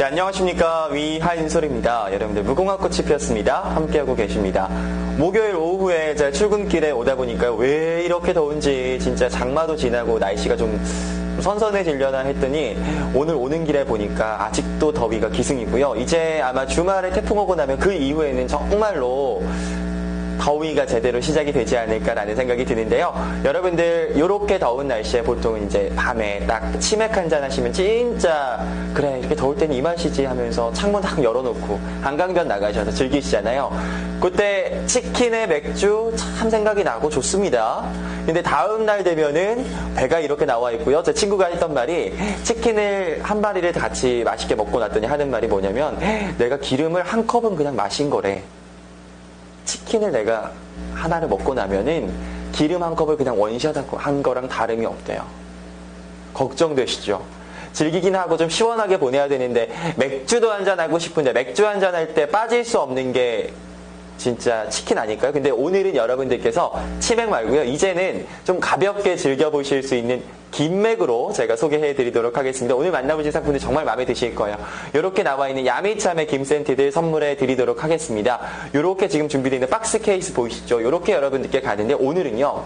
네, 안녕하십니까. 위하인솔입니다. 여러분들 무궁화꽃이 피었습니다. 함께하고 계십니다. 목요일 오후에 제가 출근길에 오다 보니까 왜 이렇게 더운지 진짜 장마도 지나고 날씨가 좀 선선해지려나 했더니 오늘 오는 길에 보니까 아직도 더위가 기승이고요. 이제 아마 주말에 태풍 오고 나면 그 이후에는 정말로 더위가 제대로 시작이 되지 않을까라는 생각이 드는데요. 여러분들 이렇게 더운 날씨에 보통 이제 밤에 딱 치맥 한 잔 하시면 진짜 그래 이렇게 더울 땐이 맛이지 하면서 창문 딱 열어놓고 한강변 나가셔서 즐기시잖아요. 그때 치킨에 맥주 참 생각이 나고 좋습니다. 근데 다음 날 되면은 배가 이렇게 나와 있고요. 제 친구가 했던 말이 치킨을 한 마리를 같이 맛있게 먹고 났더니 하는 말이 뭐냐면 내가 기름을 한 컵은 그냥 마신 거래. 치킨을 내가 하나를 먹고 나면은 기름 한 컵을 그냥 원샷 한 거랑 다름이 없대요. 걱정되시죠? 즐기긴 하고 좀 시원하게 보내야 되는데 맥주도 한잔 하고 싶은데 맥주 한잔 할 때 빠질 수 없는 게 진짜 치킨 아닐까요? 근데 오늘은 여러분들께서 치맥 말고요. 이제는 좀 가볍게 즐겨보실 수 있는 김맥으로 제가 소개해 드리도록 하겠습니다. 오늘 만나보실 상품들 정말 마음에 드실 거예요. 이렇게 나와 있는 야미참의 김센티들 선물해 드리도록 하겠습니다. 이렇게 지금 준비되어 있는 박스 케이스 보이시죠? 이렇게 여러분들께 가는데 오늘은요.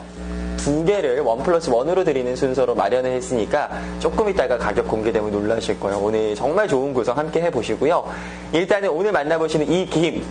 두 개를 원 플러스 원으로 드리는 순서로 마련을 했으니까 조금 이따가 가격 공개되면 놀라실 거예요. 오늘 정말 좋은 구성 함께 해보시고요. 일단은 오늘 만나보시는 이 김.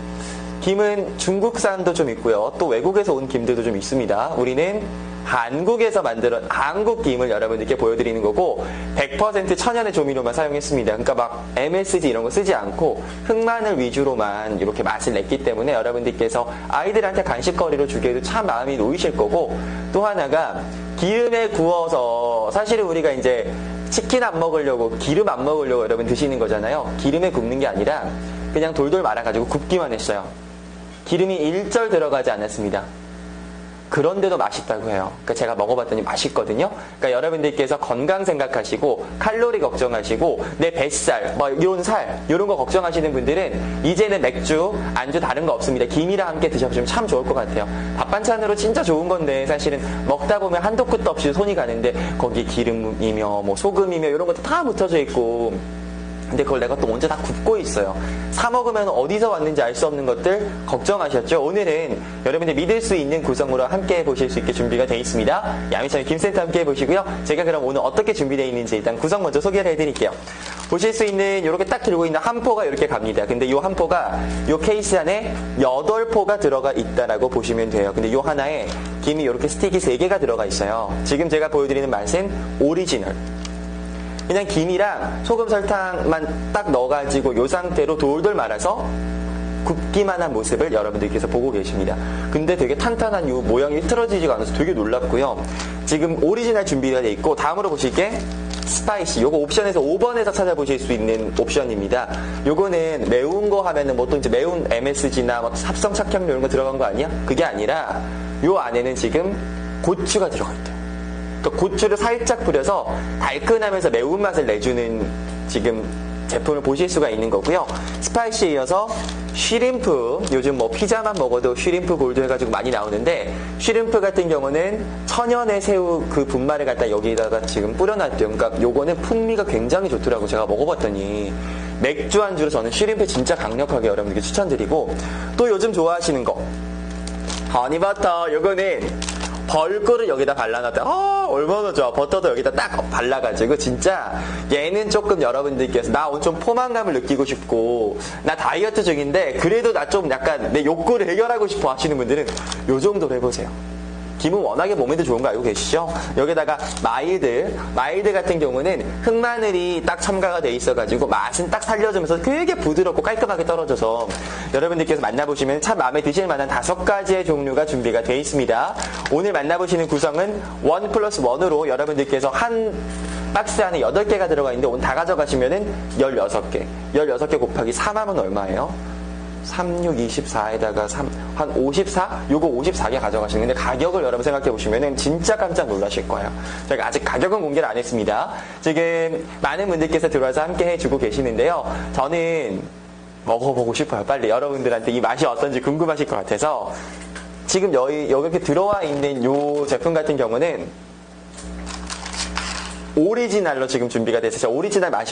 김은 중국산도 좀 있고요. 또 외국에서 온 김들도 좀 있습니다. 우리는 한국에서 만들어 한국 김을 여러분들께 보여드리는 거고 100% 천연의 조미료만 사용했습니다. 그러니까 막 MSG 이런 거 쓰지 않고 흑마늘 위주로만 이렇게 맛을 냈기 때문에 여러분들께서 아이들한테 간식거리로 주기에도 참 마음이 놓이실 거고 또 하나가 기름에 구워서 사실은 우리가 이제 치킨 안 먹으려고 기름 안 먹으려고 여러분 드시는 거잖아요. 기름에 굽는 게 아니라 그냥 돌돌 말아가지고 굽기만 했어요. 기름이 일절 들어가지 않았습니다. 그런데도 맛있다고 해요. 그러니까 제가 먹어봤더니 맛있거든요. 그러니까 여러분들께서 건강 생각하시고 칼로리 걱정하시고 내 뱃살, 뭐 이런 살 이런 거 걱정하시는 분들은 이제는 맥주, 안주 다른 거 없습니다. 김이랑 함께 드셔보시면 참 좋을 것 같아요. 밥 반찬으로 진짜 좋은 건데 사실은 먹다 보면 한도 끝도 없이 손이 가는데 거기 기름이며 뭐 소금이며 이런 것도 다 묻혀져 있고 근데 그걸 내가 또 언제 다 굽고 있어요. 사 먹으면 어디서 왔는지 알 수 없는 것들 걱정하셨죠? 오늘은 여러분들 믿을 수 있는 구성으로 함께 보실 수 있게 준비가 되어 있습니다. 야미천의 김센터 함께 해보시고요. 제가 그럼 오늘 어떻게 준비되어 있는지 일단 구성 먼저 소개를 해드릴게요. 보실 수 있는 이렇게 딱 들고 있는 한 포가 이렇게 갑니다. 근데 이 한 포가 이 케이스 안에 8포가 들어가 있다라고 보시면 돼요. 근데 이 하나에 김이 이렇게 스틱이 3개가 들어가 있어요. 지금 제가 보여드리는 맛은 오리지널. 그냥 김이랑 소금 설탕만 딱 넣어가지고 이 상태로 돌돌 말아서 굽기만 한 모습을 여러분들께서 보고 계십니다. 근데 되게 탄탄한 이 모양이 틀어지지가 않아서 되게 놀랍고요. 지금 오리지널 준비가 돼 있고 다음으로 보실 게 스파이시. 요거 옵션에서 5번에서 찾아보실 수 있는 옵션입니다. 요거는 매운 거 하면은 보통 이제 매운 MSG나 뭐 합성 착향료 이런 거 들어간 거 아니야? 그게 아니라 요 안에는 지금 고추가 들어가 있대요. 그러니까 고추를 살짝 뿌려서 달큰하면서 매운맛을 내주는 지금 제품을 보실 수가 있는 거고요. 스파이시에 이어서 쉬림프, 요즘 뭐 피자만 먹어도 쉬림프 골드 해가지고 많이 나오는데 쉬림프 같은 경우는 천연의 새우 그 분말을 갖다 여기다가 지금 뿌려놨대요. 그러니까 요거는 풍미가 굉장히 좋더라고 제가 먹어봤더니 맥주 안주로 저는 쉬림프 진짜 강력하게 여러분들께 추천드리고 또 요즘 좋아하시는 거 허니버터 요거는 벌꿀을 여기다 발라놨다. 아, 얼마나 좋아. 버터도 여기다 딱 발라가지고, 진짜, 얘는 조금 여러분들께서, 나 좀 포만감을 느끼고 싶고, 나 다이어트 중인데, 그래도 나 좀 약간 내 욕구를 해결하고 싶어 하시는 분들은, 요 정도로 해보세요. 김은 워낙에 몸에도 좋은 거 알고 계시죠? 여기다가 마일드, 마일드 같은 경우는 흑마늘이 딱 첨가가 돼 있어가지고 맛은 딱 살려주면서 되게 부드럽고 깔끔하게 떨어져서 여러분들께서 만나보시면 참 마음에 드실 만한 다섯 가지의 종류가 준비가 되어 있습니다. 오늘 만나보시는 구성은 원 플러스 원으로 여러분들께서 한 박스 안에 8개가 들어가 있는데 오늘 다 가져가시면은 16개. 16개 곱하기 4만원 얼마예요? 36, 24에다가 3, 한 54? 요거 54개 가져가시는 데 가격을 여러분 생각해 보시면은 진짜 깜짝 놀라실 거예요. 저희가 아직 가격은 공개를 안 했습니다. 지금 많은 분들께서 들어와서 함께 해주고 계시는데요. 저는 먹어보고 싶어요. 빨리 여러분들한테 이 맛이 어떤지 궁금하실 것 같아서 지금 여기, 여기 들어와 있는 요 제품 같은 경우는 오리지널로 지금 준비가 돼서 오리지널 맛이